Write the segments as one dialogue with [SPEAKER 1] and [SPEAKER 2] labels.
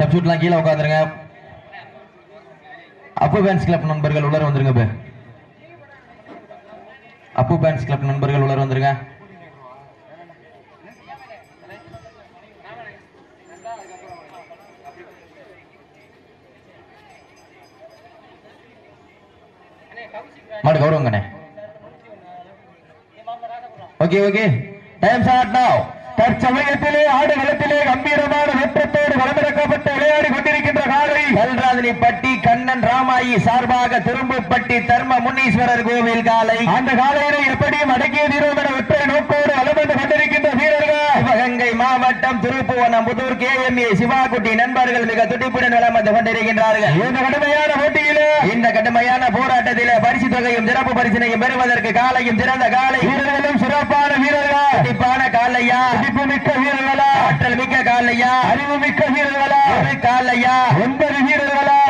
[SPEAKER 1] சப்ஸ்டியூட்லாம் கீழே உட்காந்துருங்க அப்பு பேன்ஸ் கிளப் நண்பர்கள் உள்ளர வந்துருங்க பே. அப்பு பேன்ஸ் கிளப் நண்பர்கள் உள்ளர வந்துருங்க. மாடு கௌரவங்கண்ணே okay okay time start now
[SPEAKER 2] தற்சமயத்திலே ஆடுகளத்திலே கம்பீரமான வெற்றத்தோடு வளமிறக்கப்பட்ட விளையாடி கொண்டிருக்கின்ற காலை.
[SPEAKER 1] கல்ராதினி பட்டி கண்ணன் ராமாயி சார்பாக திரும்புப்பட்டி தர்ம முனீஸ்வரர் கோவில் காலை.
[SPEAKER 2] அந்த காலையினை எப்படியும் அடக்கிய தீர்வோம் என வெற்றை நோக்கோடு வளம் வந்து கொண்டிருக்கின்ற வீரர்கள்
[SPEAKER 1] சிவகங்கை மாவட்டம் Thiruppuvanam Pudur K M A Sivakutti நண்பர்கள் மிக துடிப்புடன் வளம் வந்து கொண்டிருக்கின்றார்கள்.
[SPEAKER 2] இந்த கடுமையான போட்டியிலே
[SPEAKER 1] இந்த கடுமையான போராட்டத்திலே பரிசு தொகையும் சிறப்பு பரிசினையும் பெறுவதற்கு காலையும் சிறந்த காலை.
[SPEAKER 2] வீரர்களும் சிறப்பான வீரர்கள்?
[SPEAKER 1] துடிப்பான காலையா
[SPEAKER 2] துடிப்பு மிக்க வீரர்களா?
[SPEAKER 1] ஆற்றல் மிக்க காலையா
[SPEAKER 2] அறிவு மிக்க வீரர்களா
[SPEAKER 1] காலையா
[SPEAKER 2] ஒன்பது வீரர்களா?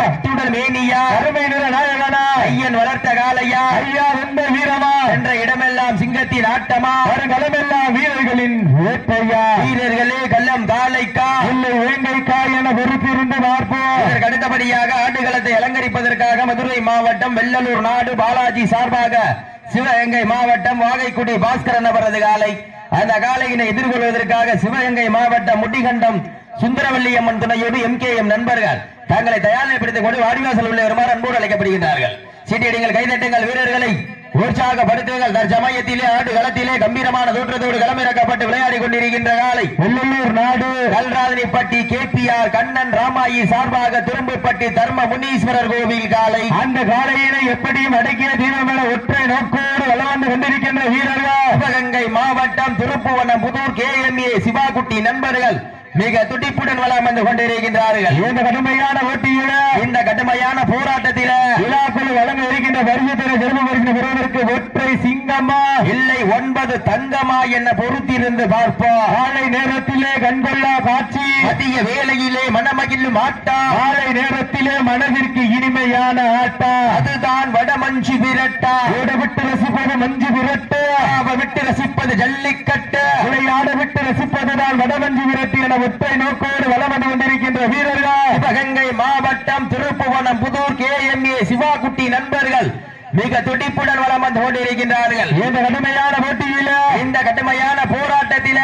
[SPEAKER 1] துடல் மேனியா
[SPEAKER 2] அருமை நிற நாயகனா
[SPEAKER 1] ஐயன் வளர்த்த காலையா
[SPEAKER 2] ஐயா வெந்த வீரமா
[SPEAKER 1] என்ற இடமெல்லாம் சிங்கத்தின் ஆட்டமா
[SPEAKER 2] வருகளமெல்லாம் வீரர்களின் வேட்டையா
[SPEAKER 1] வீரர்களே கள்ளம் காலைக்கா
[SPEAKER 2] இல்லை வேங்கைக்கா என பொறுத்திருந்து பார்ப்போம்.
[SPEAKER 1] இதற்கு அடுத்தபடியாக ஆடுகளத்தை அலங்கரிப்பதற்காக மதுரை மாவட்டம் வெள்ளலூர் நாடு பாலாஜி சார்பாக சிவகங்கை மாவட்டம் வாகைக்குடி பாஸ்கரன் அவரது காலை அந்த காலையினை எதிர்கொள்வதற்காக சிவகங்கை மாவட்டம் முட்டிகண்டம் சுந்தரவல்லி அம்மன் துணையோடு எம் கே எம் நண்பர்கள் தங்களை தயார்நிலைப்படுத்திக் கொண்டு வாடிவாசல் உள்ள வருமாறு அன்போடு அழைக்கப்படுகின்றார்கள். சீட்டியடிங்கள் கைதட்டுங்கள் வீரர்களை உற்சாகப்படுத்துங்கள். தற்சமயத்திலே ஆடு களத்திலே கம்பீரமான தோற்றத்தோடு களமிறக்கப்பட்டு விளையாடி கொண்டிருக்கின்ற காலை
[SPEAKER 2] வெள்ளலூர் நாடு.
[SPEAKER 1] கல்ராதனிப்பட்டி கேபிஆர் கண்ணன் ராமாயி சார்பாக திரும்புப்பட்டி தர்ம முனீஸ்வரர் கோவில் காலை.
[SPEAKER 2] அந்த காலையினை எப்படியும் அடக்கிய தீர்வோம் என ஒற்றை நோக்கோடு வளம் வந்து கொண்டிருக்கின்ற வீரர்கள்.
[SPEAKER 1] சிவகங்கை மாவட்டம் Thiruppuvanam Pudur K M A Sivakutti நண்பர்கள். மிக துடிப்புடன் வளம் வந்து கொண்டிருக்கின்றார்கள்.
[SPEAKER 2] இந்த கடுமையான போட்டியில
[SPEAKER 1] இந்த கடுமையான போராட்டத்தில
[SPEAKER 2] விழாக்குழு வழங்க இருக்கின்ற பரிசுத்தர சிறப்பு பரிசு பெறுவதற்கு ஒற்றை சிங்கம்மா
[SPEAKER 1] இல்லை ஒன்பது தங்கமா என்ன பொறுத்திருந்து பார்ப்போம்.
[SPEAKER 2] காலை நேரத்திலே கண்கொள்ளா காட்சி.
[SPEAKER 1] மதிய வேளையிலே மனமகிழும் ஆட்டம்
[SPEAKER 2] காலை நேரத்திலே மனதிற்கு இனிமையான ஆட்டம்
[SPEAKER 1] அதுதான் வடமஞ்சு விரட்டா.
[SPEAKER 2] ஓட விட்டு ரசிப்பது மஞ்சு விரட்டு.
[SPEAKER 1] அவ விட்டு ரசிப்பது ஜல்லிக்கட்டு.
[SPEAKER 2] விளையாட விட்டு ரசிப்பதுதான் வடமஞ்சு விரட்டு என ஒற்றை நோக்கோடு வளம் வந்து கொண்டிருக்கின்ற வீரர்கள்.
[SPEAKER 1] சிவகங்கை மாவட்டம் Thiruppuvanam Pudur K M A Sivakutti நண்பர்கள். மிக துடிப்புடன் வளம் வந்து கொண்டிருக்கின்றார்கள்.
[SPEAKER 2] இந்த கடுமையான போட்டியில
[SPEAKER 1] இந்த கடுமையான போராட்டத்தில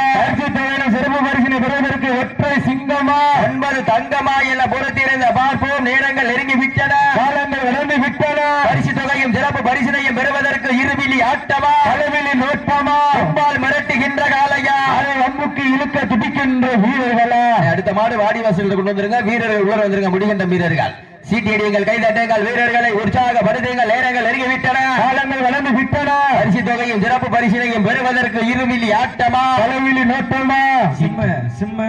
[SPEAKER 2] சிறப்பு பரிசினை பெறுவதற்கு ஒற்றை சிங்கமா?
[SPEAKER 1] ஒன்பது தங்கமா என பொறுத்திருந்த பார்ப்போம். நேரங்கள் நெருங்கி விட்டன
[SPEAKER 2] காலங்கள் வளர்ந்து விட்டன
[SPEAKER 1] பரிசு தொகையும் சிறப்பு பரிசினையும் பெறுவதற்கு இருவிழி ஆட்டமா?
[SPEAKER 2] அளவிலி நோட்டமா?
[SPEAKER 1] அம்பால் மிரட்டுகின்ற காலையா
[SPEAKER 2] அதை அம்புக்கு இழுக்க துடிக்கின்ற வீரர்களா?
[SPEAKER 1] அடுத்த மாடு வாடி வாசல் கொண்டு வந்துருங்க. வீரர்கள் உள்ள வந்துருங்க. முடிகின்ற வீரர்கள். சீட்டியடியுங்கள் கைதட்டுங்கள் வீரர்களை உற்சாகப்படுத்துங்கள் நேரங்கள் நெருங்கி விட்டன
[SPEAKER 2] காலங்கள் வளர்ந்து விட்டன.
[SPEAKER 1] பரிசு தொகையும் சிறப்பு பரிசினையும் பெறுவதற்கு இருவிழி ஆட்டமா?
[SPEAKER 2] அளவிலி நோட்டமா?
[SPEAKER 3] சிம்ம சிம்ம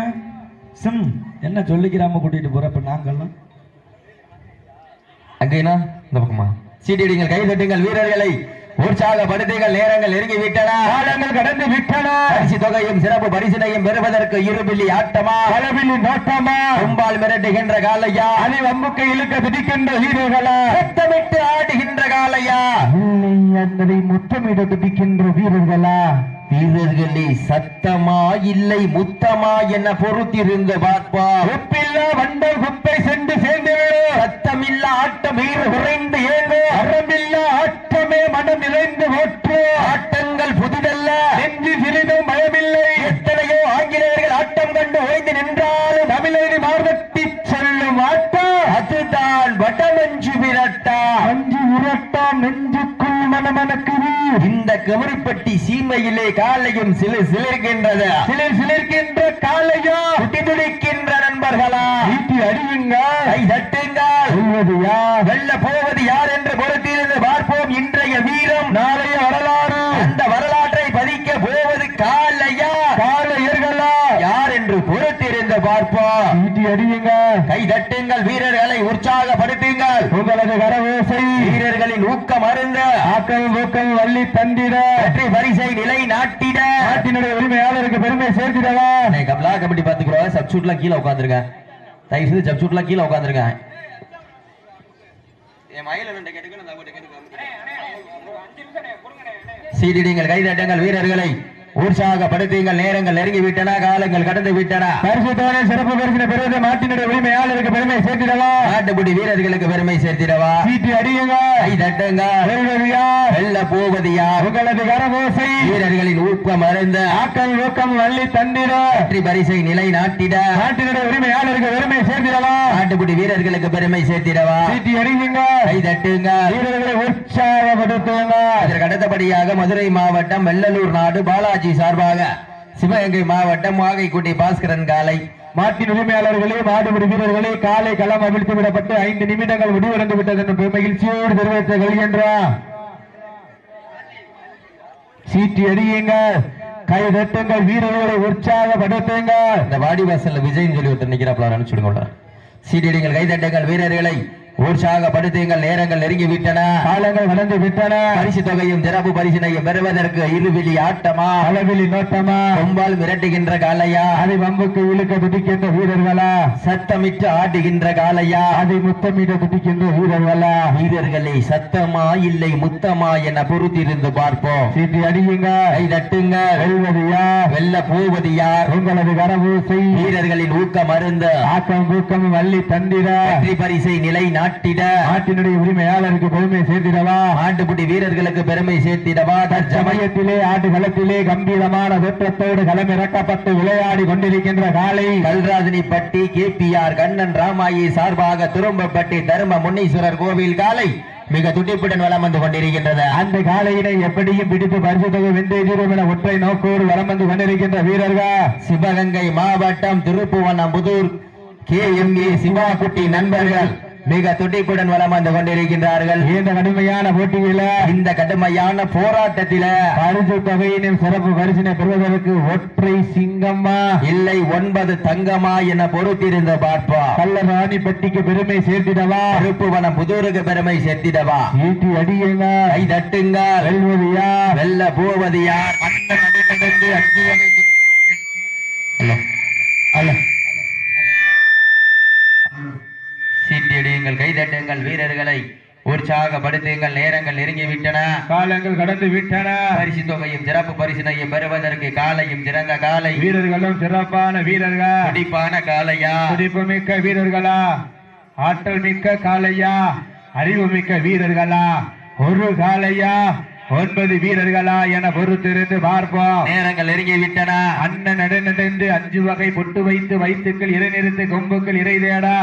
[SPEAKER 3] சிம். என்ன சொல்லிக்கிறாம கூட்டிட்டு போற இப்ப நாங்கெல்லாம்
[SPEAKER 1] அங்கேனா இந்த பக்கமா? சீட்டியடிங்கள் கைதட்டுங்கள் வீரர்களை உற்சாகப்படுத்துங்கள் நேரங்கள் நெருங்கி விட்டன
[SPEAKER 2] காலங்கள் கடந்து விட்டன
[SPEAKER 1] பரிசு தொகையும் சிறப்பு பரிசினையும் பெறுவதற்கு இருவிழி ஆட்டமா?
[SPEAKER 2] அளவிலி நோட்டமா?
[SPEAKER 1] கும்பால் மிரட்டுகின்ற காலையா?
[SPEAKER 2] அதை அம்புக்கு இழுக்க துடிக்கின்ற வீரர்களா?
[SPEAKER 1] சத்தமிட்டு ஆடுகின்ற காலையா?
[SPEAKER 2] என்பதை முத்தமிட துடிக்கின்ற வீரர்களா?
[SPEAKER 1] வீரர்களே சத்தமா இல்லை முத்தமா என பொறுத்திருந்து பார்ப்பா.
[SPEAKER 2] ஒப்பில்லா வண்டல் குப்பை சென்று சேர்ந்துவிடும்
[SPEAKER 1] சத்தமில்ல ஆட்டம் வீர குறைந்து ஏங்கோ
[SPEAKER 2] அறமில்லா ஆட்டமே மனம் நிறைந்து ஓற்று
[SPEAKER 1] ஆட்டங்கள் புதிதல்ல
[SPEAKER 2] நெஞ்சு சிறிதும் பயமில்லை
[SPEAKER 1] எத்தனையோ ஆங்கிலேயர்கள் ஆட்டம் கண்டு ஓய்ந்து நின்றாலும்
[SPEAKER 2] தமிழரை மார்பட்டி சொல்லும் ஆட்டம்
[SPEAKER 1] அதுதான் வடமஞ்சு விரட்டா
[SPEAKER 2] அஞ்சு உரட்டாம் நெஞ்சுக்குள் மனமனக்குது
[SPEAKER 1] இந்த கவரிப்பட்டி சீமையிலே காலையும் சிலு சிலிர்கின்றது
[SPEAKER 2] சிலர் சிலிர்க்கின்ற காலையா
[SPEAKER 1] துடி துடிக்கின்ற நண்பர்களா?
[SPEAKER 2] வீட்டு அறிவுங்க
[SPEAKER 1] கை தட்டுங்கள்
[SPEAKER 2] சொல்வது யார்?
[SPEAKER 1] வெல்ல போவது யார் என்று பொறுத்திருந்து பார்ப்போம் இன்றைய வீரம்.
[SPEAKER 2] நாளைய வரலாறு.
[SPEAKER 1] அந்த வரலாற்றை பதிக்க போவது காலையா
[SPEAKER 2] காலையர்களா
[SPEAKER 1] யார் என்று பொறுத்திருந்து பார்ப்போம்
[SPEAKER 2] அறிவுங்க
[SPEAKER 1] கை தட்டுங்கள் வீரர்களை உற்சாகப்படுத்துங்கள்.
[SPEAKER 2] உங்களது கரவோசை
[SPEAKER 1] வீரர்களின் ஊக்கம் அருந்த.
[SPEAKER 2] ஆக்கல் ஊக்கல் வள்ளி தந்திட.
[SPEAKER 1] வெற்றி பரிசை நிலை நாட்டிட.
[SPEAKER 2] நாட்டினுடைய உரிமையாளருக்கு பெருமை சேர்த்திடவா.
[SPEAKER 1] கமலா கபடி பாத்துக்கிறோம் சப்சூட்லாம் கீழே உட்காந்துருங்க தயவு செய்து சப்சூட்லாம் கீழே உட்காந்துருங்க சீடிடிங்கள் கைதட்டுங்கள் வீரர்களை. உற்சாகப்படுத்துங்கள் நேரங்கள் நெருங்கி விட்டன காலங்கள் கடந்து விட்டன
[SPEAKER 2] பரிசுத்தவனை சிறப்பு பரிசினை பெறுவது மாட்டினுடைய உரிமையாளருக்கு பெருமை சேர்த்திடவா?
[SPEAKER 1] நாட்டுப்புடி வீரர்களுக்கு பெருமை சேர்த்திடவா?
[SPEAKER 2] சீட்டி அடியுங்க.
[SPEAKER 1] கை தட்டுங்க.
[SPEAKER 2] வெல்வது யார்
[SPEAKER 1] வெல்ல போவது யார்
[SPEAKER 2] உங்களது கரவோசை
[SPEAKER 1] வீரர்களின் ஊக்கம் அறிந்த
[SPEAKER 2] ஆக்கம் ஊக்கம் வள்ளி தந்திர
[SPEAKER 1] வெற்றி பரிசை நிலை நாட்டிட
[SPEAKER 2] நாட்டினுடைய உரிமையாளருக்கு பெருமை சேர்த்திடவா?
[SPEAKER 1] நாட்டுப்புடி வீரர்களுக்கு பெருமை சேர்த்திடவா?
[SPEAKER 2] சீட்டி அடியுங்க.
[SPEAKER 1] கை தட்டுங்க.
[SPEAKER 2] வீரர்களை உற்சாகப்படுத்துங்க.
[SPEAKER 1] அதற்கு அடுத்தபடியாக மதுரை மாவட்டம் வெள்ளலூர் நாடு பாலாஜி சார்பாக சிவகங்கை மாவட்டம் வாகைக்குட்டி பாஸ்கரன் காலை.
[SPEAKER 2] மாட்டின் உரிமையாளர்களே மாடுபிடி வீரர்களே காலை களம் அவிழ்த்து விடப்பட்டு ஐந்து நிமிடங்கள் முடிவடைந்து விட்டது என்று மகிழ்ச்சியோடு தெரிவித்துக் கொள்கின்றார் சீட்டி அடியுங்க கை தட்டுங்கள் வீரர்களை உற்சாகப்படுத்துங்கள்
[SPEAKER 1] இந்த வாடிவாசல்ல விஜய் சொல்லி ஒருத்தர் நிக்கிறாப்ல அனுப்பிச்சுடுங்க கை தட்டுங்கள் வீரர்களை உற்சாகப்படுத்துங்கள் நேரங்கள் நெருங்கி விட்டன
[SPEAKER 2] காலங்கள் வளர்ந்து விட்டன
[SPEAKER 1] பரிசு தொகையும் சிறப்பு பரிசினையும் பெறுவதற்கு இருவிழி ஆட்டமா?
[SPEAKER 2] அளவிலி நோட்டமா?
[SPEAKER 1] கொம்பால் மிரட்டுகின்ற காலையா
[SPEAKER 2] அதை வம்புக்கு இழுக்க துடிக்கின்ற வீரர்களா?
[SPEAKER 1] சத்தமிட்டு ஆடுகின்ற காலையா
[SPEAKER 2] அதை முத்தமிட துடிக்கின்ற வீரர்களா?
[SPEAKER 1] வீரர்களை சத்தமா இல்லை முத்தமா என பொறுத்திருந்து பார்ப்போம்.
[SPEAKER 2] சீட்டி அடியுங்க.
[SPEAKER 1] கை தட்டுங்க.
[SPEAKER 2] வெல்வது யார்?
[SPEAKER 1] வெல்ல போவது யார்?
[SPEAKER 2] உங்களது கரவூசை
[SPEAKER 1] வீரர்களின் ஊக்கம் அருந்த.
[SPEAKER 2] ஆக்கம் ஊக்கம் வள்ளி தந்திர
[SPEAKER 1] வெற்றி பரிசை நிலை நாட்டிட.
[SPEAKER 2] நாட்டினுடைய உரிமையாளருக்கு பெருமை சேர்த்திடவா?
[SPEAKER 1] ஆட்டுக்குட்டி வீரர்களுக்கு பெருமை சேர்த்திடவா? தற்சமய
[SPEAKER 2] சமயத்திலே ஆட்டு களத்திலே கம்பீரமான தோற்றத்தோடு களமிறக்கப்பட்டு விளையாடி கொண்டிருக்கின்ற காலை
[SPEAKER 1] கல்ராஜினி பட்டி கேபிஆர் கண்ணன் ராமாயி சார்பாக துரும்பப்பட்டி தர்ம முன்னீஸ்வரர் கோவில் காலை மிக துடிப்புடன் வலம் வந்து கொண்டிருக்கின்றது.
[SPEAKER 2] அந்த காலையினை எப்படியும் பிடித்து பரிசு தொகை வென்று என ஒற்றை நோக்கோடு வலம் வந்து கொண்டிருக்கின்ற வீரர்கள்.
[SPEAKER 1] சிவகங்கை மாவட்டம் திருப்புவனம்புதூர் கே எம் ஏ சிவாக்குட்டி நண்பர்கள். மிக துடிப்புடன் வலம் வந்து கொண்டிருக்கின்றார்கள்.
[SPEAKER 2] இந்த கடுமையான போட்டியில
[SPEAKER 1] இந்த கடுமையான போராட்டத்தில
[SPEAKER 2] பரிசு தொகையினும் சிறப்பு பரிசினை பெறுவதற்கு ஒற்றை சிங்கம்மா.
[SPEAKER 1] இல்லை ஒன்பது தங்கமா என பொறுத்திருந்து பார்ப்போம்.
[SPEAKER 2] கள்ளராணிப்பட்டிக்கு பெருமை சேர்த்திடவா?
[SPEAKER 1] திருப்புவனம் புதூருக்கு பெருமை சேர்த்திடவா?
[SPEAKER 2] ஈட்டி அடியுங்க.
[SPEAKER 1] கை தட்டுங்க.
[SPEAKER 2] வெல்வது யார்
[SPEAKER 1] வெல்ல போவது யார் மன்ன நடுநடந்து அஞ்சுவதை புது- ஹலோ
[SPEAKER 2] அல்ல
[SPEAKER 1] சீட்டியடியுங்கள் கைதட்டுங்கள் வீரர்களை. உற்சாகப்படுத்துங்கள் நேரங்கள் நெருங்கி விட்டன
[SPEAKER 2] காலங்கள் கடந்து விட்டன
[SPEAKER 1] பரிசு தொகையும் சிறப்பு பரிசினையும் பெறுவதற்கு காலையும் சிறந்த காலை.
[SPEAKER 2] வீரர்களும் சிறப்பான வீரர்கள்.
[SPEAKER 1] துடிப்பான காலையா
[SPEAKER 2] துடிப்பு மிக்க வீரர்களா? ஆற்றல் மிக்க காளையா? அறிவு மிக்க வீரர்களா? ஒரு காளையா? ஒன்பது வீரர்களா என பொறுத்திருந்து பார்ப்போம்.
[SPEAKER 1] நேரங்கள் நெருங்கி விட்டன
[SPEAKER 2] அண்ணன் நடுநடந்து அஞ்சு வகை பொட்டு வைத்து வைத்துக்கள் இறைநிறுத்து கொம்புக்கள் இறை தேடா.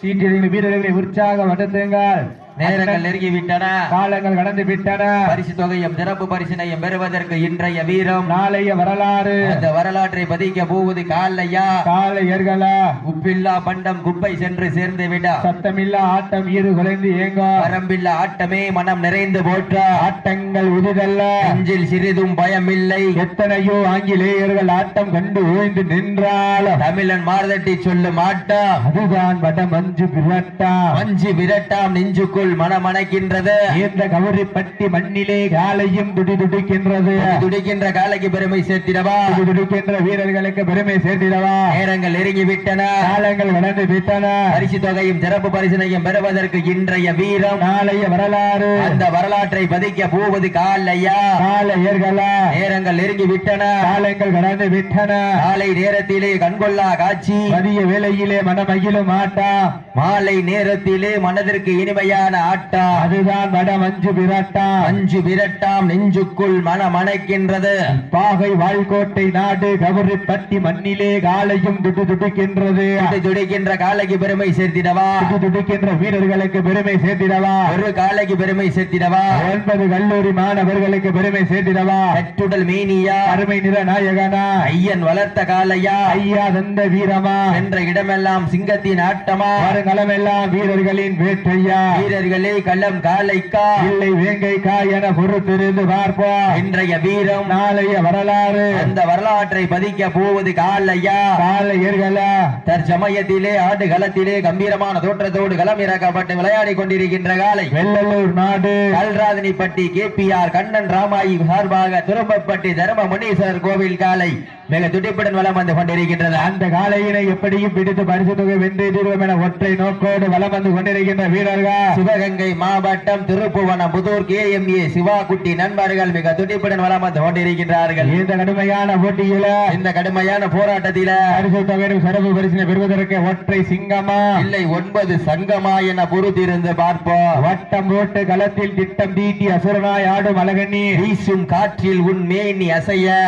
[SPEAKER 2] சீட்டில் வீரர்களை உற்சாகப்படுத்துங்கள்
[SPEAKER 1] நேரங்கள் நெருங்கி விட்டன
[SPEAKER 2] காலங்கள் கடந்து விட்டன
[SPEAKER 1] பரிசு தொகையும் சிறப்பு பரிசினையும் பெறுவதற்கு இன்றைய வீரம்.
[SPEAKER 2] நாளைய வரலாறு.
[SPEAKER 1] அந்த வரலாற்றை பதிக்க போவது காலையா?
[SPEAKER 2] காளையர்களா
[SPEAKER 1] உப்பில்லா பண்டம் குப்பை சென்று சேர்ந்து விட.
[SPEAKER 2] சத்தமில்லா ஆட்டம் ஈறு குலைந்து ஏங்கோ.
[SPEAKER 1] வரம்பில்லா ஆட்டமே மனம் நிறைந்து போற்ற.
[SPEAKER 2] ஆட்டங்கள் உதிதல்ல.
[SPEAKER 1] அஞ்சில் சிறிதும் பயமில்லை.
[SPEAKER 2] எத்தனையோ ஆங்கிலேயர்கள் ஆட்டம் கண்டு ஓய்ந்து நின்றாலும்
[SPEAKER 1] தமிழன் மார்தட்டி சொல்லும் ஆட்டம்.
[SPEAKER 2] அதுதான் வட மஞ்சு பிரட்டா
[SPEAKER 1] மஞ்சு விரட்டாம் நெஞ்சுக்குள் மனமணக்கின்றது.
[SPEAKER 2] இந்த கௌரிப்பட்டி மண்ணிலே காலையும் துடி துடிக்கின்றது.
[SPEAKER 1] துடிக்கின்ற காலைக்கு பெருமை சேர்த்திடவா?
[SPEAKER 2] துடி துடிக்கின்ற வீரர்களுக்கு பெருமை சேர்த்திடவா?
[SPEAKER 1] நேரங்கள் நெருங்கி விட்டன
[SPEAKER 2] காலங்கள் வளர்ந்து விட்டன.
[SPEAKER 1] பரிசு தொகையும் சிறப்பு பரிசினையும் பெறுவதற்கு இன்றைய வீரம்.
[SPEAKER 2] நாளைய வரலாறு.
[SPEAKER 1] அந்த வரலாற்றை பதிக்க போவது காலையா?
[SPEAKER 2] காளையர்களா
[SPEAKER 1] நேரங்கள் நெருங்கி விட்டன
[SPEAKER 2] காலங்கள் கடந்து விட்டன.
[SPEAKER 1] காலை நேரத்திலே கண்கொள்ளா காட்சி.
[SPEAKER 2] மதிய வேளையிலே மனமகிழும் ஆட்டா.
[SPEAKER 1] மாலை நேரத்திலே மனதிற்கு இனிமையான ஆட்டா.
[SPEAKER 2] அதுதான் வட மஞ்சு பிரட்டா
[SPEAKER 1] அஞ்சு விரட்டாம் நெஞ்சுக்குள் மனமணக்கின்றது.
[SPEAKER 2] பாகை வாழ்கோட்டை நாடு கவுரிப்பட்டி மண்ணிலே காலையும் துடு துடிக்கின்றது.
[SPEAKER 1] துடி துடிக்கின்ற காலைக்கு பெருமை சேர்த்திடவா?
[SPEAKER 2] துடு துடிக்கின்ற வீரர்களுக்கு பெருமை சேர்த்திடவா?
[SPEAKER 1] ஒரு காலைக்கு பெருமை சேர்த்திடவா?
[SPEAKER 2] ஒன்பது கல்லூரி மாணவர்களுக்கு பெருமை சேர்த்திடவா?
[SPEAKER 1] கட்டுடல் மேனியா?
[SPEAKER 2] அருமை நிற நாயகனா?
[SPEAKER 1] ஐயன் வளர்த்த காலையா
[SPEAKER 2] ஐயா தந்த வீரமா?
[SPEAKER 1] என்ற இடமெல்லாம் சிங்கத்தின் ஆட்டமா?
[SPEAKER 2] வருங்களமெல்லாம் வீரர்களின் வேட்டையா?
[SPEAKER 1] வீரர்கள் வீரர்களே களம் காலைக்கா.
[SPEAKER 2] இல்லை வேங்கைக்கா என பொறுத்திருந்து பார்ப்போம்.
[SPEAKER 1] இன்றைய வீரம்
[SPEAKER 2] நாளைய வரலாறு.
[SPEAKER 1] அந்த வரலாற்றை பதிக்க போவது காலையா?
[SPEAKER 2] காலையர்களா
[SPEAKER 1] தற்சமயத்திலே ஆடு களத்திலே கம்பீரமான தோற்றத்தோடு களம் இறக்கப்பட்டு விளையாடி கொண்டிருக்கின்ற காலை.
[SPEAKER 2] வெள்ளலூர் நாடு.
[SPEAKER 1] கல்ராதனிப்பட்டி கேபிஆர் கண்ணன் ராமாயி சார்பாக துரும்பப்பட்டி தர்ம முனீஸ்வரர் கோவில் காலை. மிக துடிப்புடன் வலம் வந்து கொண்டிருக்கின்றது.
[SPEAKER 2] அந்த காலையினை எப்படியும் பிடித்து பரிசு தொகை வென்றே தீர்வோம் என ஒற்றை நோக்கோடு வலம் வந்து கொண்டிருக்கின்ற வீரர்கள்.
[SPEAKER 1] சிவகங்கை மாவட்டம் Thiruppuvanam. Pudur K M A Sivakutti நண்பர்கள் மிக துடிப்புடன் வலம் வந்து கொண்டிருக்கின்றார்கள்.
[SPEAKER 2] இந்த கடுமையான போட்டியில
[SPEAKER 1] இந்த கடுமையான போராட்டத்தில
[SPEAKER 2] பரிசு தொகை சிறப்பு பரிசினை பெறுவதற்கு ஒற்றை சிங்கமா?
[SPEAKER 1] இல்லை ஒன்பது சங்கமா என பொறுத்திருந்து பார்ப்போம்.
[SPEAKER 2] வட்டம் போட்டு களத்தில் திட்டம் தீட்டி அசுரனாய் ஆடும் அழகண்ணி.
[SPEAKER 1] வீசும் காற்றில் உன் மேனி அசைய.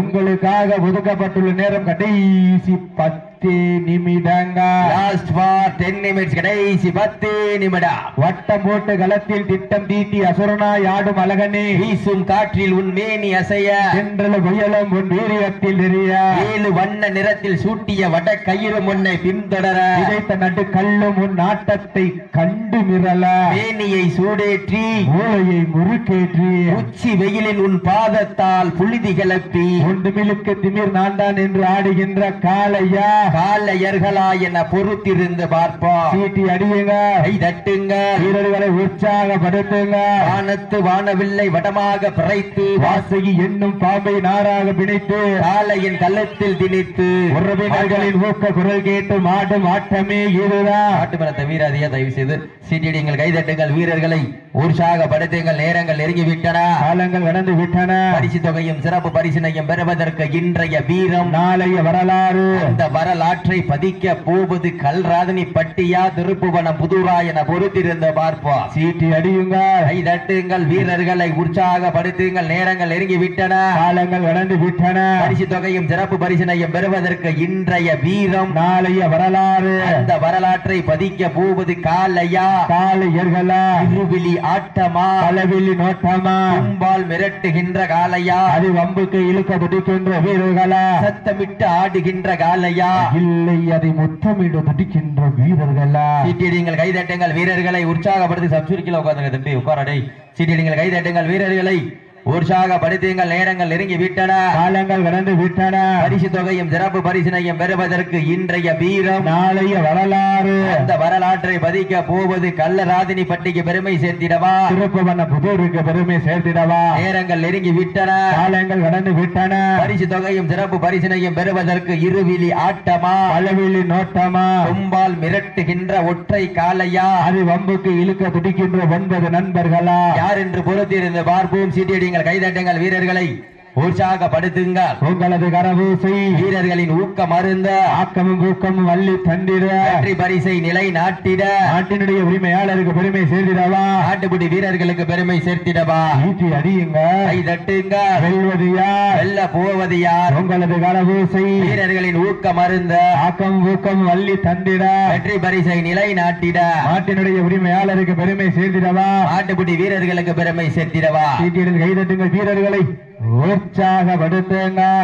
[SPEAKER 2] உங்களுக்காக ஒதுக்கப்பட்டுள்ள நேரம் கடைசி பத்து நிமிடங்கள்
[SPEAKER 1] லாஸ்ட் ஃபார் டென் நிமிட்ஸ் கடைசி பத்து நிமிடம்.
[SPEAKER 2] வட்டம் போட்டு களத்தில் திட்டம் தீட்டி அசுரனாய் ஆடும் அழகண்ணி
[SPEAKER 1] வீசும் காற்றில் உன் மேனி அசைய.
[SPEAKER 2] சென்றல புயலும் உன் வீரியத்தில் எரிய
[SPEAKER 1] ஏழு வண்ண நிறத்தில் சூட்டிய வட கயிறு முன்னை பின்தொடர.
[SPEAKER 2] விதைத்த நடு கல்லும் உன் நாட்டத்தை கண்டு மிரள.
[SPEAKER 1] மேனியை சூடேற்றி.
[SPEAKER 2] மூளையை முறுக்கேற்றி.
[SPEAKER 1] உச்சி வெயிலில் உன் பாதத்தால் புழுதி கிளப்பி.
[SPEAKER 2] ஒன்றுமிலுக்கு திமிர் நான் தான் என்று ஆடுகின்ற காளையா.
[SPEAKER 1] காலையர்களா என பொறுத்திருந்து பார்ப்போம்
[SPEAKER 2] சீட்டி அடியுங்க.
[SPEAKER 1] கை தட்டுங்க.
[SPEAKER 2] வீரர்களை உற்சாகப்படுத்துங்க.
[SPEAKER 1] வானத்து வானவில்லை வடமாக பிறைத்து.
[SPEAKER 2] வாசகி என்னும் பாம்பை நாராக பிணைத்து.
[SPEAKER 1] காலையின் கள்ளத்தில் திணித்து.
[SPEAKER 2] உறவினர்களின் ஊக்க குரல் கேட்டு மாடும் ஆட்டமே இதுதான்.
[SPEAKER 1] நாட்டுமரத்தை வீராதியா தயவு செய்து சீட்டிடுங்கள் கைதட்டுங்கள் வீரர்களை. உற்சாகப்படுத்துங்கள். நேரங்கள் நெருங்கிவிட்டன.
[SPEAKER 2] காலங்கள் கடந்து விட்டன.
[SPEAKER 1] பரிசு தொகையும் சிறப்பு பரிசினையும் பெறுவதற்கு இன்றைய வீரம்.
[SPEAKER 2] நாளைய வரலாறு.
[SPEAKER 1] அந்த வரலாற்றை பதிக்க போவது கல்ராதனி பட்டியா திருப்புவனம் புதுரா என பொறுத்திருந்த பார்ப்போம்.
[SPEAKER 2] சீட்டி அடியுங்க.
[SPEAKER 1] கை தட்டுங்கள் வீரர்களை உற்சாகப்படுத்துங்கள். நேரங்கள் நெருங்கி விட்டன
[SPEAKER 2] காலங்கள் கடந்து விட்டன.
[SPEAKER 1] பரிசு தொகையும் சிறப்பு பரிசினையும் பெறுவதற்கு இன்றைய வீரம்
[SPEAKER 2] நாளைய வரலாறு.
[SPEAKER 1] அந்த வரலாற்றை பதிக்க போவது காலையா?
[SPEAKER 2] காளையர்களா
[SPEAKER 1] இருவிழி ஆட்டமா?
[SPEAKER 2] பலவெளி நோட்டமா?
[SPEAKER 1] கும்பால் மிரட்டுகின்ற காலையா?
[SPEAKER 2] அது வம்புக்கு இழுக்க துடிக்கின்ற வீரர்களா?
[SPEAKER 1] சத்தமிட்டு ஆடுகின்ற காலையா?
[SPEAKER 2] இல்லை அதை முத்தமிடு துடிக்கின்ற வீரர்களா?
[SPEAKER 1] சீட்டியடிங்கள் கைதட்டுங்கள் வீரர்களை உற்சாகப்படுத்தி சப்சுரிக்கல உட்காந்துங்க தம்பி உட்காரடை சீட்டியடிங்கள் கைதட்டுங்கள் வீரர்களை. உற்சாகப்படுத்துங்கள் நேரங்கள் நெருங்கி விட்டன
[SPEAKER 2] காலங்கள் கடந்து விட்டன
[SPEAKER 1] பரிசு தொகையும் சிறப்பு பரிசினையும் பெறுவதற்கு இன்றைய வீரம்
[SPEAKER 2] நாளைய வரலாறு.
[SPEAKER 1] அந்த வரலாற்றை பதிக்க போவது கள்ளராதினி பட்டிக்கு பெருமை சேர்த்திடவா?
[SPEAKER 2] திருப்பவன புதூருக்கு பெருமை சேர்த்திடவா?
[SPEAKER 1] நேரங்கள் நெருங்கி விட்டன
[SPEAKER 2] காலங்கள் கடந்து விட்டன
[SPEAKER 1] பரிசு தொகையும் சிறப்பு பரிசினையும் பெறுவதற்கு இருவிழி ஆட்டமா?
[SPEAKER 2] பலவெளி நோட்டமா?
[SPEAKER 1] கும்பால் மிரட்டுகின்ற ஒற்றை காலையா
[SPEAKER 2] அது வம்புக்கு இழுக்க துடிக்கின்ற ஒன்பது நண்பர்களா?
[SPEAKER 1] யார் என்று பொறுத்திருந்து பார்ப்போம். சீட்டியடிங்கள் கைதட்டுங்கள் வீரர்களை. உற்சாகப்படுத்துங்கள்
[SPEAKER 2] உங்களது கரபூசை
[SPEAKER 1] வீரர்களின் ஊக்கம் அருந்த.
[SPEAKER 2] ஆக்கமும் ஊக்கமும் அள்ளி தந்திட.
[SPEAKER 1] வெற்றி பரிசை நிலை நாட்டிட
[SPEAKER 2] நாட்டினுடைய உரிமையாளருக்கு பெருமை சேர்த்திடவா
[SPEAKER 1] நாட்டுப்புடி வீரர்களுக்கு பெருமை சேர்த்திடவா?
[SPEAKER 2] ஈட்டி அடியுங்க.
[SPEAKER 1] கை தட்டுங்க.
[SPEAKER 2] வெல்வது யார்?
[SPEAKER 1] வெல்ல போவது யார்?
[SPEAKER 2] உங்களது கரபூசை
[SPEAKER 1] வீரர்களின் ஊக்கம் அருந்த.
[SPEAKER 2] ஆக்கம் ஊக்கம் அள்ளி தந்திட.
[SPEAKER 1] வெற்றி பரிசை நிலை நாட்டிட
[SPEAKER 2] நாட்டினுடைய உரிமையாளருக்கு பெருமை சேர்த்திடவா
[SPEAKER 1] நாட்டுப்புடி வீரர்களுக்கு பெருமை சேர்த்திடவா?
[SPEAKER 2] சீட்டியில் கைதட்டுங்கள் வீரர்களை. உற்சாகப்படுத்துங்க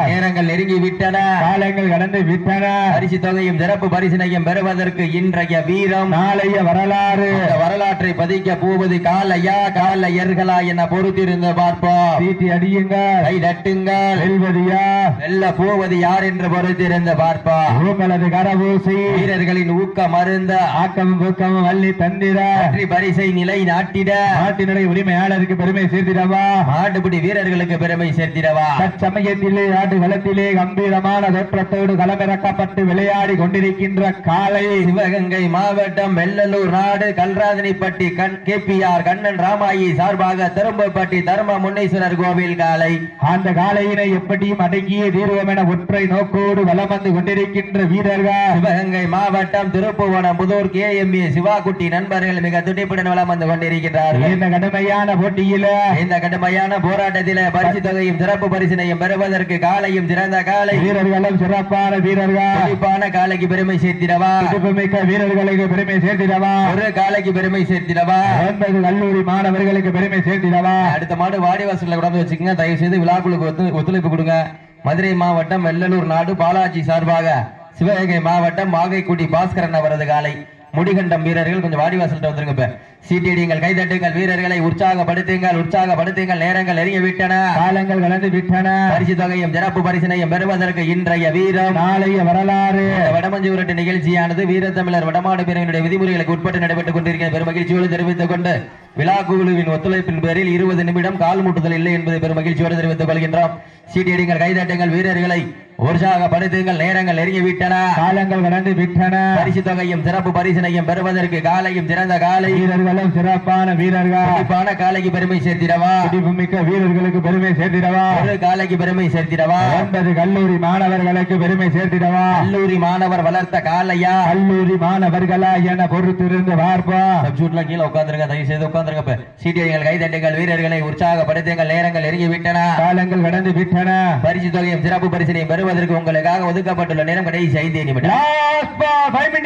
[SPEAKER 1] நேரங்கள் நெருங்கி விட்டன.
[SPEAKER 2] காலங்கள் கடந்து விட்டன.
[SPEAKER 1] பரிசு தொகையும் சிறப்பு பரிசினையும் பெறுவதற்கு இன்றைய வீரம்.
[SPEAKER 2] நாளைய வரலாறு.
[SPEAKER 1] வரலாற்றை பதிக்க போவது காலையா காலையர்களா என பொறுத்திருந்து பார்ப்போம்.
[SPEAKER 2] சீட்டி அடியுங்க
[SPEAKER 1] கை தட்டுங்கள்.
[SPEAKER 2] வெல்வது யார்
[SPEAKER 1] வெல்ல போவது யார் என்று பொறுத்திருந்து பார்ப்போம்.
[SPEAKER 2] உங்களது கரபூசை
[SPEAKER 1] வீரர்களின் ஊக்கம் அருந்த
[SPEAKER 2] ஆக்கம் ஊக்கம் அள்ளி தந்திட.
[SPEAKER 1] வெற்றி பரிசை நிலை நாட்டிட
[SPEAKER 2] நாட்டினுடைய உரிமையாளருக்கு பெருமை சேர்த்திடவா?
[SPEAKER 1] மாட்டுப்பிடி வீரர்களுக்கு பெருமை சேர்த்திடவா?
[SPEAKER 2] தற்சமயத்திலே களத்திலே கம்பீரமான தோற்றத்தோடு களமிறக்கப்பட்டு விளையாடி கொண்டிருக்கின்ற காலை
[SPEAKER 1] சிவகங்கை மாவட்டம் வெள்ளலூர் நாடு கல்ராதனிப்பட்டி கண் கேபிஆர் கண்ணன் ராமாயி சார்பாக திரும்பப்பட்டி தர்ம முன்னீஸ்வரர் கோவில் காலை.
[SPEAKER 2] அந்த காலையினை எப்படியும் அடங்கிய தீர்வோம் என ஒற்றை நோக்கோடு வலம் வந்து கொண்டிருக்கின்ற வீரர்கள்.
[SPEAKER 1] சிவகங்கை மாவட்டம் Thiruppuvanam Pudur K M A Sivakutti நண்பர்கள் மிக துடிப்புடன் வலம் வந்து கொண்டிருக்கிறார்கள்
[SPEAKER 2] இந்த கடுமையான போட்டியில
[SPEAKER 1] இந்த கடுமையான போராட்டத்தில பரிசு தொகையும் சிறப்பு பரிசினையும் பெறுவதற்கு காலையும் சிறந்த காலை.
[SPEAKER 2] வீரர்களும் சிறப்பான வீரர்கள்.
[SPEAKER 1] காலைக்கு பெருமை சேர்த்திடவா?
[SPEAKER 2] மிக்க வீரர்களுக்கு பெருமை சேர்த்திடவா?
[SPEAKER 1] ஒரு காலைக்கு பெருமை சேர்த்திடவா?
[SPEAKER 2] ஒன்பது கல்லூரி மாணவர்களுக்கு பெருமை சேர்த்திடவா?
[SPEAKER 1] அடுத்த மாடு வாடிவாசல்ல கொண்டாந்து வச்சுக்கோங்க. தயவு செய்து விழாக்குழுக்கு ஒத்து- ஒத்துழைப்பு கொடுங்க. மதுரை மாவட்டம் வெள்ளலூர் நாடு பாலாஜி சார்பாக சிவகங்கை மாவட்டம் மாகைக்குடி பாஸ்கரன் அவரது காலை. முடிகண்டம் வீரர்கள் கொஞ்சம் வாடிவாசல்கிட்ட வந்துருங்க இப்ப. சீட்டிடிங்கள் கைதட்டுங்கள் வீரர்களை உற்சாகப்படுத்துங்கள் உற்சாகப்படுத்துங்கள் நேரங்கள் நெருங்கி விட்டன
[SPEAKER 2] காலங்கள் கடந்து விட்டன.
[SPEAKER 1] பரிசு தொகையும் சிறப்பு பரிசினையும் பெறுவதற்கு இன்றைய வீரம்.
[SPEAKER 2] நாளைய வரலாறு.
[SPEAKER 1] வடமஞ்சு உருட்டு நிகழ்ச்சியானது வீரத்தமிழர் வடமாடு பிரிவினுடைய விதிமுறைகளுக்கு உட்பட்டு நடைபெற்றுக் கொண்டிருக்கிற பெருமகிழ்ச்சியோடு தெரிவித்துக் கொண்டு விழா குழுவின் ஒத்துழைப்பின் பேரில் இருபது நிமிடம் கால் முட்டுதல் இல்லை என்பதை பெருமகிழ்ச்சியோடு தெரிவித்துக் கொள்கின்றோம். சீட்டியடிங்கள் கைதட்டுங்கள் வீரர்களை உற்சாகப்படுத்துங்கள் நேரங்கள் நெருங்கி விட்டன
[SPEAKER 2] காலங்கள் கடந்து விட்டன.
[SPEAKER 1] பரிசு தொகையும் சிறப்பு பரிசினையும் பெறுவதற்கு காலையும் சிறந்த காலை.
[SPEAKER 2] வீரர்களும் சிறப்பான வீரர்கள்.
[SPEAKER 1] துடிப்பான காலைக்கு பெருமை சேர்த்திடவா?
[SPEAKER 2] மிக்க வீரர்களுக்கு பெருமை சேர்த்திடவா?
[SPEAKER 1] ஒரு காலைக்கு பெருமை சேர்த்திடவா?
[SPEAKER 2] ஒன்பது கல்லூரி மாணவர்களுக்கு பெருமை சேர்த்திடவா?
[SPEAKER 1] கல்லூரி மாணவர் வளர்த்த காலையா?
[SPEAKER 2] கல்லூரி மாணவர்களா என பொறுத்திருந்து பார்ப்போம்.
[SPEAKER 1] சப்ஜூட்ல கீழே உட்கார்ந்துருங்க தயவு செய்து உட்கார்ந்துருங்க. இப்ப சீட்டியடிகள் கைதட்டுங்கள் வீரர்களை உற்சாகப்படுத்துங்கள் நேரங்கள் நெருங்கி விட்டன
[SPEAKER 2] காலங்கள் கடந்து விட்டன.
[SPEAKER 1] பரிசு தொகையும் சிறப்பு பரிசினையும் பெறுவதற்கு உங்களுக்காக ஒதுக்கப்பட்டுள்ள நேரம் கடைசி ஐந்து நிமிடம்.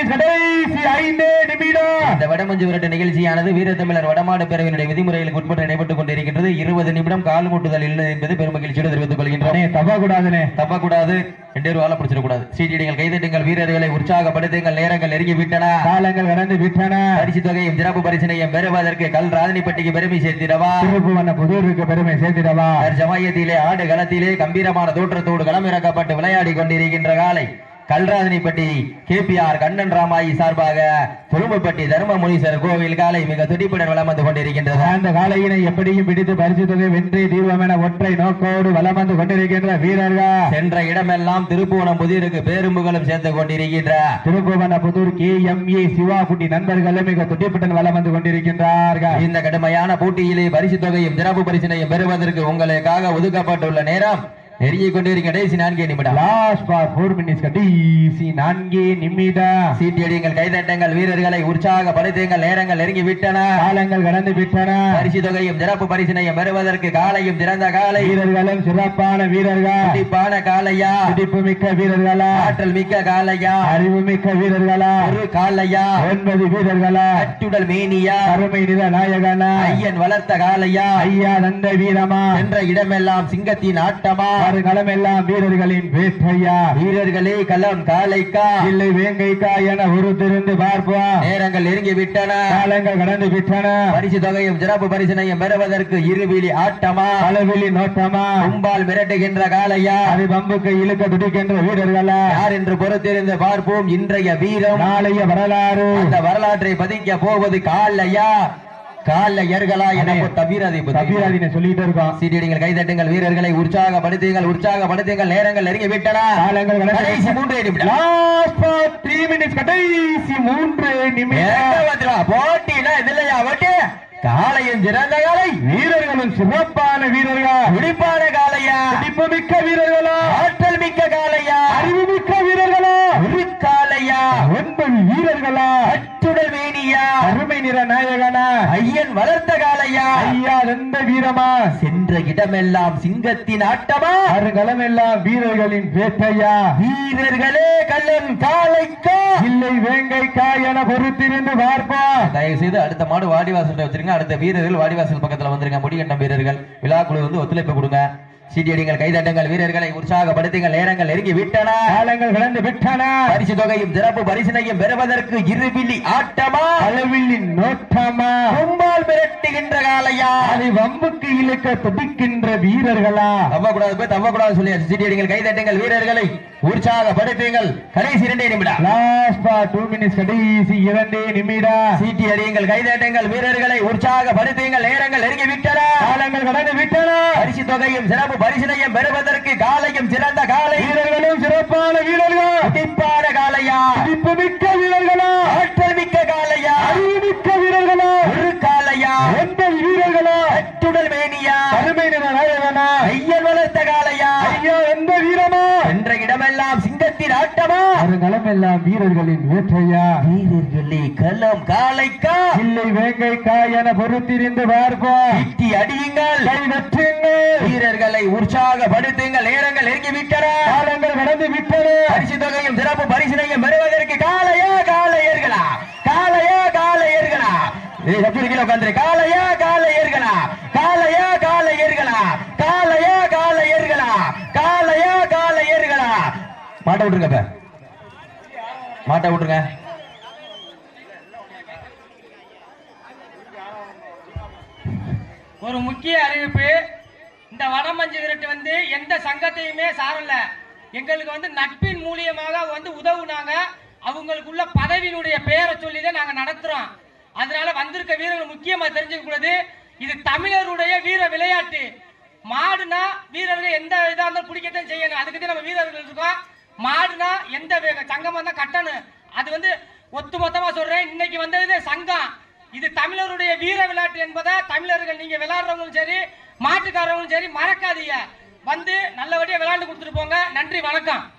[SPEAKER 2] கடைசி ஐந்தே நிமிடம்.
[SPEAKER 1] இந்த வடமஞ்சு விரட்டு நிகழ்ச்சியானது வீரத்தமிழர் வடமாடு பேரவையினுடைய விதிமுறைகளுக்கு உட்பட்டு நடைபெற்றுக் கொண்டிருக்கின்றது. இருபது நிமிடம் கால் மூட்டுதல் இல்லை என்பது பெருமகிழ்ச்சியோடு தெரிவித்துக்
[SPEAKER 2] அண்ணே, தப்பக்கூடாதுனே.
[SPEAKER 1] தப்பக்கூடாது. ரெண்டு பேரும் வாழ பிடிச்சிடக்கூடாது சீட்டியடிகள் கைதட்டுங்கள் வீரர்களை உற்சாகப்படுத்துங்கள். நேரங்கள் நெருங்கி விட்டன.
[SPEAKER 2] காலங்கள் கடந்து விட்டன.
[SPEAKER 1] பரிசு தொகையும் சிறப்பு பரிசினையும் பெறுவதற்கு கல் ராதனிப்பட்டிக்கு பெருமை சேர்த்திடவா?
[SPEAKER 2] திருப்புவன புதூருக்கு பெருமை சேர்த்திடவா?
[SPEAKER 1] சமயத்திலே ஆடு களத்திலே கம்பீரமான தோற்றத்தோடு களமிறக்கப்பட்டு விளையாடி கொண்டிருக்கின்ற காலை கல்ராதனிப்பட்டி கேபிஆர் கண்ணன் ராமாயி சார்பாக துரும்பப்பட்டி தர்மமுனீஸ்வரர் கோவில் காலை மிக துடிப்புடன் வலம் வந்து கொண்டிருக்கின்றது.
[SPEAKER 2] அந்த காலையினை எப்படியும் பிடித்து பரிசு தொகை வெற்றி தீர்வம் என ஒற்றை நோக்கோடு வலம் வந்து கொண்டிருக்கின்ற வீரர்கள்.
[SPEAKER 1] சென்ற இடமெல்லாம் திருப்புவனம் புதிருக்கு பேரும்புகளும் சேர்ந்து கொண்டிருக்கின்ற.
[SPEAKER 2] Thiruppuvana Pudur K M A Sivakutti நண்பர்களும் மிக துடிப்புடன் வலம் வந்து கொண்டிருக்கின்றார்கள்.
[SPEAKER 1] இந்த கடுமையான போட்டியிலே பரிசு தொகையும் சிறப்பு பரிசினையும் பெறுவதற்கு உங்களுக்காக ஒதுக்கப்பட்டுள்ள நேரம் நெருங்கிக் கொண்டிருக்கிற கடைசி நான்கே நிமிடம்.
[SPEAKER 2] லாஸ்ட் பார் போர் மினிட்ஸ் கடைசி நான்கே நிமிடம்.
[SPEAKER 1] சீட்டியடிங்கள் கைதட்டங்கள் வீரர்களை உற்சாகப்படுத்துங்கள் நேரங்கள் நெருங்கி விட்டன.
[SPEAKER 2] காலங்கள் கடந்து விட்டன.
[SPEAKER 1] பரிசு தொகையும் சிறப்பு பரிசினையும் பெறுவதற்கு காலையும் சிறந்த காலை.
[SPEAKER 2] வீரர்களும் சிறப்பான வீரர்கள்.
[SPEAKER 1] துடிப்பான காலையா?
[SPEAKER 2] துடிப்பு மிக்க வீரர்களா?
[SPEAKER 1] ஆற்றல் மிக்க காலையா?
[SPEAKER 2] அறிவு மிக்க வீரர்களா?
[SPEAKER 1] ஒரு காலையா?
[SPEAKER 2] ஒன்பது வீரர்களா?
[SPEAKER 1] கட்டுடல் மேனியா?
[SPEAKER 2] அருமை நிற நாயகனா?
[SPEAKER 1] ஐயன் வளர்த்த காலையா?
[SPEAKER 2] ஐயா நந்த வீரமா?
[SPEAKER 1] சென்ற இடமெல்லாம் சிங்கத்தின் ஆட்டமா?
[SPEAKER 2] வருகளம் எல்லாம் வீரர்களின் வேட்டையா
[SPEAKER 1] வீரர்களே களம் காலைக்கா?
[SPEAKER 2] இல்லை வேங்கைக்கா என உருத்திருந்து பார்ப்போம்.
[SPEAKER 1] நேரங்கள் நெருங்கி விட்டன
[SPEAKER 2] காலங்கள் கடந்து விட்டன
[SPEAKER 1] பரிசு தொகையும் சிறப்பு பரிசினையும் பெறுவதற்கு இருவிழி ஆட்டமா?
[SPEAKER 2] அளவிலி நோட்டமா?
[SPEAKER 1] கும்பால் மிரட்டுகின்ற காலையா
[SPEAKER 2] அது பம்புக்கு இழுக்க துடிக்கின்ற வீரர்களா?
[SPEAKER 1] யார் என்று பொறுத்திருந்து பார்ப்போம் இன்றைய வீரம்.
[SPEAKER 2] நாளைய வரலாறு.
[SPEAKER 1] அந்த வரலாற்றை பதிக்க போவது காலையா காலையர்களா என தவிரதை
[SPEAKER 2] தபீராதினை சொல்லிட்டு இருக்கோம்.
[SPEAKER 1] சீட்டிடுங்கள் கைதட்டுங்கள் வீரர்களை உற்சாகப்படுத்துங்கள் உற்சாகப்படுத்துங்கள் நேரங்கள் நெருங்கி விட்டன. கடைசி மூன்றே நிமிடம்.
[SPEAKER 2] லாஸ்ட் ஃபார் த்ரீ மினிட்ஸ் கடைசி மூன்று நிமிடம்.
[SPEAKER 1] போட்டினா இதுலயா வட்டி காலையும் சிறந்த காலை
[SPEAKER 2] வீரர்களும் சிறப்பான வீரர்கள்.
[SPEAKER 1] துடிப்பான காலையா
[SPEAKER 2] துடிப்பு மிக்க வீரர்களா.
[SPEAKER 1] ஆற்றல் மிக்க காலையா
[SPEAKER 2] அறிவு மிக்க வீரர்களா.
[SPEAKER 1] ஒரு காலையா
[SPEAKER 2] ஒன்பது வீரர்களா. நிற நாயகனா?
[SPEAKER 1] ஐயன் வளர்த்த காலையா
[SPEAKER 2] ஐயா ரெண்ட வீரமா?
[SPEAKER 1] சென்ற இடமெல்லாம் சிங்கத்தின் ஆட்டமா?
[SPEAKER 2] அருகளம் எல்லாம் வீரர்களின் வேட்டையா?
[SPEAKER 1] வீரர்களே கல்லன் காலைக்கா
[SPEAKER 2] இல்லை வேங்கைக்கா என பொறுத்திருந்து பார்ப்போம்
[SPEAKER 1] தயவு செய்து அடுத்த மாடு வாடிவாசல் வச்சிருங்க. அடுத்த வீரர்கள் வாடிவாசல் பக்கத்துல வந்துருங்க. முடிகண்டம் வீரர்கள். விழாக்குழு வந்து ஒத்துழைப்பு கொடுங்க. சீட்டியடிங்கள் கைதட்டுங்கள் வீரர்களை உற்சாகப்படுத்துங்கள் நேரங்கள் நெருங்கி விட்டன.
[SPEAKER 2] காலங்கள் கடந்து விட்டன.
[SPEAKER 1] பரிசு தொகையும் சிறப்பு பரிசினையும் பெறுவதற்கு இருவிழி ஆட்டமா?
[SPEAKER 2] அளவில்லின் நோட்டமா?
[SPEAKER 1] கும்பால் மிரட்டுகின்ற காலையா
[SPEAKER 2] அதை வம்புக்கு இழுக்க துடிக்கின்ற வீரர்களா?
[SPEAKER 1] தவக்கூடாது போய் தவக்கூடாது சொல்லி சீட்டியடிங்கள் கைதட்டுங்கள் வீரர்களை உற்சாகப்படுத்துங்கள். கடைசி இரண்டே நிமிடம்.
[SPEAKER 2] லாஸ்ட் ஃபார் டூ மினிட்ஸ் கடைசி இரண்டே நிமிடம்.
[SPEAKER 1] சீட்டி அடியுங்கள் கைதட்டுங்கள் வீரர்களை உற்சாகப்படுத்துங்கள். நேரங்கள் நெருங்கி விட்டன.
[SPEAKER 2] காலங்கள் கடந்து விட்டன.
[SPEAKER 1] பரிசு தொகையும் சிறப்பு பரிசினையும் பெறுவதற்கு காலையும் சிறந்த காலை.
[SPEAKER 2] வீரர்களும் சிறப்பான வீரர்கள்?
[SPEAKER 1] துடிப்பான காலையா?
[SPEAKER 2] துடிப்பு மிக்க வீரர்களா?
[SPEAKER 1] ஆற்றல் மிக்க காலையா?
[SPEAKER 2] அறிவு மிக்க வீரர்களா?
[SPEAKER 1] ஒரு காலையா?
[SPEAKER 2] ஒன்பது வீரர்களா?
[SPEAKER 1] அட்டுடல் மேனியா?
[SPEAKER 2] அருமை நாயகனா?
[SPEAKER 1] ஐயன் வளர்த்த காலையா?
[SPEAKER 2] ஐயா எந்த வீரமா?
[SPEAKER 1] என்ற இடமெல்லாம் சிங்கத்தின் ஆட்டமா
[SPEAKER 2] அருங்களம் எல்லாம் வீரர்களின் வேட்டையா?
[SPEAKER 1] வீரர்களே களம் காலைக்கா
[SPEAKER 2] இல்லை வேங்கைக்கா என பொறுத்திருந்து பார்ப்போம்
[SPEAKER 1] இட்டி அடியுங்கள். வீரர்களை உற்சாகப்படுத்துங்கள். நேரங்கள் நெருங்கி விட்டன
[SPEAKER 2] காலங்கள் கடந்து விட்டன.
[SPEAKER 1] பரிசு தொகையும் சிறப்பு பரிசினையும் பெறுவதற்கு காலையா காலையர்களா காலையா காலையர்களா கீழே உட்காந்துரு காலையா காலையர்களா காலையா காலையர்களா காலையா காலையர்களா காலையா காலையர்களா மாட்டை விட்டுருங்க இப்ப மாட்டை விட்டுருங்க.
[SPEAKER 4] ஒரு முக்கிய அறிவிப்பு இந்த வடமஞ்சு விரட்டு வந்து எந்த சங்கத்தையுமே சாரல. எங்களுக்கு வந்து நட்பின் மூலியமாக வந்து உதவு நாங்கள் அவங்களுக்குள்ள பதவியினுடைய பெயரை சொல்லி தான் நாங்கள் நடத்துகிறோம் அதனால வந்திருக்க வீரர்கள் முக்கியமாக தெரிஞ்சுக்கூடாது இது தமிழருடைய வீர விளையாட்டு. மாடுனா வீரர்கள் எந்த இதாக இருந்தாலும் பிடிக்கத்தான் செய்யணும். அதுக்கு நம்ம வீரர்கள் இருக்கோம். மாடுனா எந்த வே- சங்கம் வந்தால் கட்டணும் அது வந்து ஒத்துமொத்தமாக சொல்கிறேன் இன்னைக்கு வந்தது சங்கம். இது தமிழருடைய வீர விளையாட்டு என்பதை தமிழர்கள் நீங்கள் விளையாடுறவங்களும் சரி மாட்டுக்காரவங்களும் சரி மறக்காதீங்க. வந்து நல்லபடியாக விளையாண்டு கொடுத்துட்டு போங்க. நன்றி வணக்கம்.